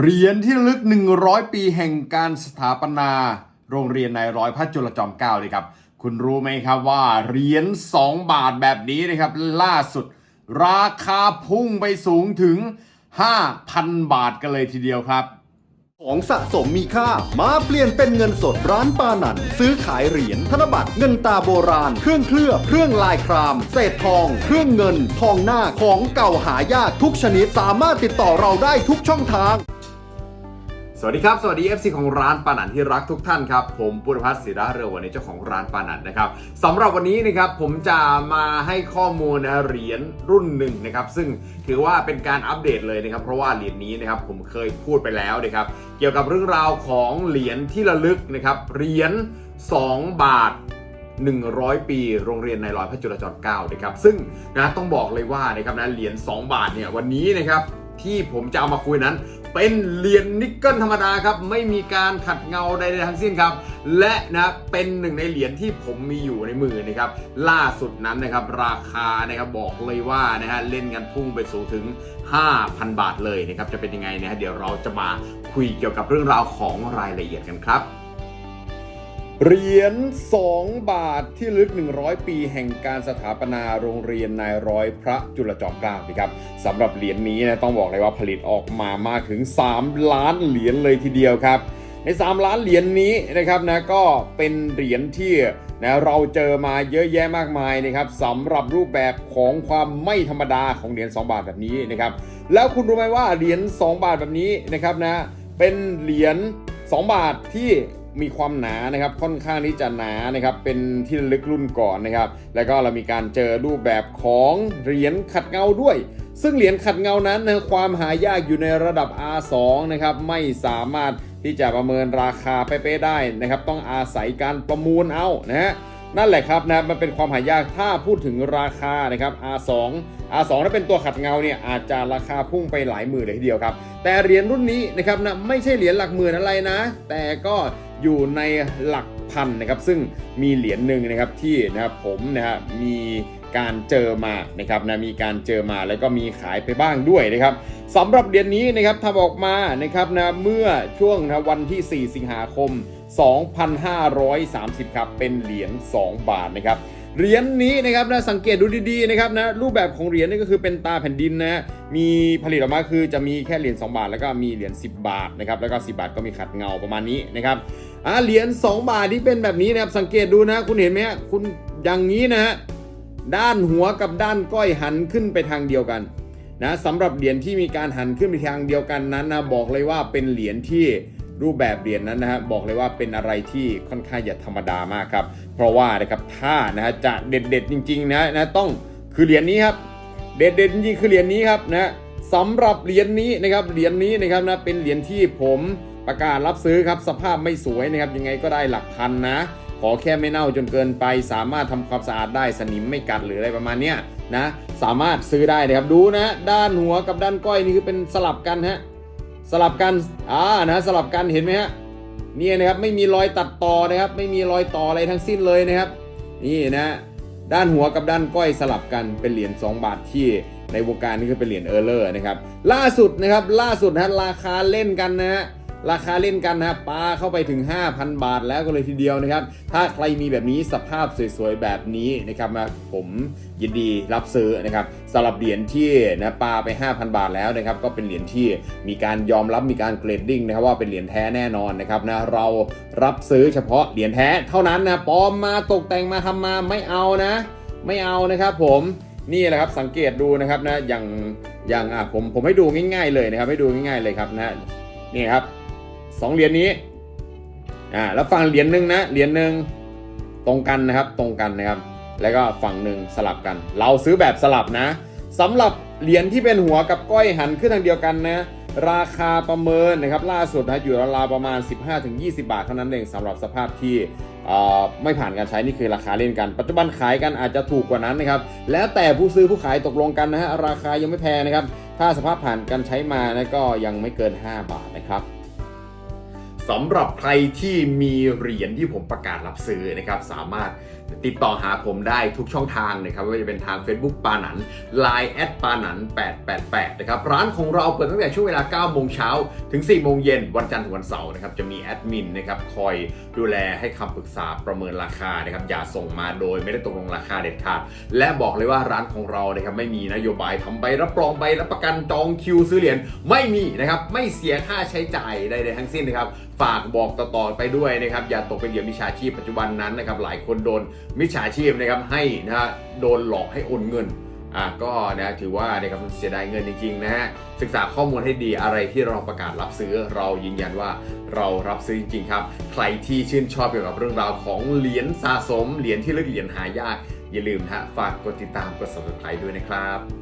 เหรียญที่ลึก 100 ปีแห่งการสถาปนา โรงเรียนนายร้อยพระจุลจอมเกล้าเลยครับ คุณรู้ไหมครับว่าเหรียญ2 บาทแบบนี้นะครับ ล่าสุด ราคาพุ่งไปสูงถึง 5,000 บาทกันเลยทีเดียวครับ ของสะสมมีค่ามาเปลี่ยนเป็นเงินสดร้านปานันซื้อขายเหรียญธนบัตรเงินตาโบราณ เครื่องเคลือบเครื่องลายคราม เศษทอง เครื่องเงิน ทองหน้าของเก่าหายากทุกชนิด สามารถติดต่อเราได้ทุกช่องทาง สวัสดีครับ สวัสดี FC ของร้านปานันที่รักทุกท่านครับ ผมปุรพัฒน์ศิระเรือวันนี้เจ้าของร้านปานันนะครับสำหรับวันนี้นะครับผมจะมาให้ข้อมูลนะเหรียญรุ่นหนึ่งนะครับซึ่งถือว่าเป็นการอัปเดตเลยนะครับ เพราะว่าเหรียญนี้นะครับผมเคยพูดไปแล้วนะครับเกี่ยวกับเรื่องราวของเหรียญที่ระลึกนะครับเหรียญ2 บาท100 ปีโรงเรียนในร้อยพระจุลจอมเกล้านะครับซึ่งนะต้องบอกเลยว่านะครับนะเหรียญ2บาทเนี่ยวันนี้นะครับที่ผมจะเอามาคุยนั้น เป็นเหรียญนิกเกิลธรรมดาครับ ไม่มีการขัดเงาใดๆทั้งสิ้นครับ และนะเป็นหนึ่งในเหรียญที่ผมมีอยู่ในมือนะครับล่าสุดนั้นนะครับราคานะครับบอกเลยว่านะฮะเล่นกันพุ่งไปสูงถึง 5,000 บาทเลยนะครับจะเป็นยังไงนะฮะเดี๋ยวเราจะมาคุยเกี่ยวกับเรื่องราวของรายละเอียดกันครับ เหรียญ 2 บาทที่ลึก 100 ปี แห่งการสถาปนาโรงเรียนนายร้อยพระจุลจอมเกล้าครับสำหรับเหรียญนี้นะต้องบอกเลยว่าผลิตออกมามากถึง 3 ล้านเหรียญเลยทีเดียวครับ ใน 3 ล้านเหรียญนี้นะครับนะก็เป็นเหรียญที่นะเราเจอมาเยอะแยะมากมายนะครับสำหรับรูปแบบของความไม่ธรรมดาของเหรียญ2บาทแบบนี้นะครับแล้วคุณรู้ไหมว่าเหรียญ2บาทแบบนี้นะครับนะเป็นเหรียญ2บาทที่มีความหนานะครับค่อนข้างที่จะหนานะครับเป็นที่ลึกรุ่นก่อนนะครับแล้วก็เรามีการเจอรูปแบบของเหรียญขัดเงาด้วย ซึ่งเหรียญขัดเงานั้นนะความหายากอยู่ในระดับ R2 นะครับไม่สามารถที่จะประเมินราคาเป๊ะๆได้นะครับ ต้องอาศัยการประมูลเอานะฮะนั่นแหละครับนะมันเป็นความหายากถ้าพูดถึงราคานะครับ R2 R2 ถ้าเป็นตัวขัดเงาเนี่ยอาจจะราคาพุ่งไปหลายหมื่นเลยทีเดียวครับ แต่เหรียญรุ่นนี้นะครับนะไม่ใช่เหรียญหลักหมื่นอะไรนะ แต่ก็ อยู่ในหลักพันนะครับซึ่งมีเหรียญหนึ่งนะครับที่นะครับผมนะครับมีการเจอมานะครับนะมีการเจอมาแล้วก็มีขายไปบ้างด้วยนะครับสำหรับเหรียญนี้นะครับทำออกมานะครับนะเมื่อช่วงนะวันที่ 4 สิงหาคม 2530 ครับ เป็นเหรียญ 2 บาทนะครับ เหรียญนี้นะครับนะสังเกตดูดีๆนะครับนะรูปแบบของเหรียญนี่ก็คือเป็นตาแผ่นดินนะมีผลิตออกมาคือจะมีแค่เหรียญ2บาท แล้วก็มีเหรียญ10 บาทนะครับแล้วก็ 10 บาทก็มีขัดเงาประมาณนี้นะครับอ่าเหรียญ2บาทที่เป็นแบบนี้นะครับสังเกตดูนะคุณเห็นไหมคุณอย่างนี้นะฮะด้านหัวกับด้านก้อยหันขึ้นไปทางเดียวกันนะสำหรับเหรียญที่มีการหันขึ้นไปทางเดียวกันนั้นนะบอกเลยว่าเป็นเหรียญที่ รูปแบบเหรียญนั้นนะฮะบอกเลยว่าเป็นอะไรที่ค่อนข้างจะธรรมดามากครับ เพราะว่านะครับถ้านะฮะจะเด็ดเด็ดๆจริงๆนะนะต้องคือเหรียญนี้ครับเด็ดเด็ดๆจริงๆคือเหรียญนี้ครับนะสำหรับเหรียญนี้นะครับเหรียญนี้นะครับนะเป็นเหรียญที่ผมประกาศรับซื้อครับสภาพไม่สวยนะครับยังไงก็ได้หลักพันนะขอแค่ไม่เน่าจนเกินไป สามารถทำความสะอาดได้สนิมไม่กัดหรืออะไรประมาณเนี้ยนะสามารถซื้อได้นะครับดูนะ ด้านหัวกับด้านก้อยนี่คือเป็นสลับกันฮะ สลับกันอ่านะสลับกันเห็นไหมฮะนี่นะครับไม่มีรอยตัดต่อนะครับ ไม่มีรอยต่ออะไรทั้งสิ้นเลยนะครับ นี่นะด้านหัวกับด้านก้อยสลับกันเป็นเหรียญ2 บาทที่ในวงการนี้คือเป็นเหรียญเออร์เลอร์นะครับล่าสุดนะครับล่าสุดนะฮะราคาเล่นกันนะฮะ ราคาเล่นกันนะฮะปลาเข้าไปถึง 5,000 บาทแล้วก็เลยทีเดียวนะครับ ถ้าใครมีแบบนี้สภาพสวยๆแบบนี้นะครับมาผมยินดีรับซื้อนะครับสำหรับเหรียญที่นะปลาไป 5,000 บาทแล้วนะครับก็เป็นเหรียญที่มีการยอมรับมีการเกรดดิ้งนะครับว่าเป็นเหรียญแท้แน่นอนนะครับนะเรารับซื้อเฉพาะเหรียญแท้เท่านั้นนะปลอมมาตกแต่งมาทำมาไม่เอานะ ไม่เอานะครับผมนี่แหละครับสังเกตดูนะครับนะอย่างอย่างอะผมผมให้ดูง่าย ๆเลยนะครับให้ดูง่ายๆเลยครับนะนี่ครับ สองเหรียญนี้อ่าแล้วฝั่งเหรียญหนึ่งนะเหรียญหนึ่งตรงกันนะครับตรงกันนะครับ แล้วก็ฝั่งหนึ่งสลับกัน เราซื้อแบบสลับนะสำหรับเหรียญที่เป็นหัวกับก้อยหันขึ้นทางเดียวกันนะราคาประเมินนะครับล่าสุดนะอยู่ราวๆประมาณ 15-20 บาทเท่านั้นเองสำหรับสภาพที่อ่อไม่ผ่านการใช้นี่คือราคาเล่นกัน ปัจจุบันขายกันอาจจะถูกกว่านั้นนะครับแล้วแต่ผู้ซื้อผู้ขายตกลงกันนะฮะราคายังไม่แพงนะครับถ้าสภาพผ่านการใช้มานะก็ยังไม่เกิน 5 บาทนะครับ สำหรับใครที่มีเหรียญที่ผมประกาศรับซื้อนะครับสามารถติดต่อหาผมได้ทุกช่องทางนะครับไม่ว่าจะเป็นทาง Facebook ปานัน Line แอดปานัน888นะครับร้านของเราเปิดตั้งแต่ช่วงเวลา9โมงเช้าถึง 4 โมงเย็นวันจันทร์ถึงวันเสาร์นะครับจะมีแอดมินนะครับคอยดูแลให้คำปรึกษาประเมินราคานะครับอย่าส่งมาโดยไม่ได้ตกลงราคาเด็ดขาดและบอกเลยว่าร้านของเรานะครับไม่มีนโยบายทำใบรับรองใบรับประกันจองคิวซื้อเหรียญไม่มีนะครับไม่เสียค่าใช้จ่ายใดๆทั้งสิ้นนะครับฝากบอกต่อๆไปด้วยนะครับ อย่าตกเป็นเหยื่อมิจฉาชีพปัจจุบันนั้นนะครับ หลายคนโดนมิจฉาชีพนะครับให้นะฮะโดนหลอกให้โอนเงินอะก็นะถือว่านะครับเสียดายเงินจริงๆนะฮะศึกษาข้อมูลให้ดีอะไรที่เราประกาศรับซื้อ เรายืนยันว่าเรารับซื้อจริงๆครับ ใครที่ชื่นชอบเกี่ยวกับเรื่องราวของเหรียญสะสมเหรียญที่ลึกเหรียญหายาก อย่าลืมนะฮะฝากกดติดตามกด subscribe ด้วยนะครับ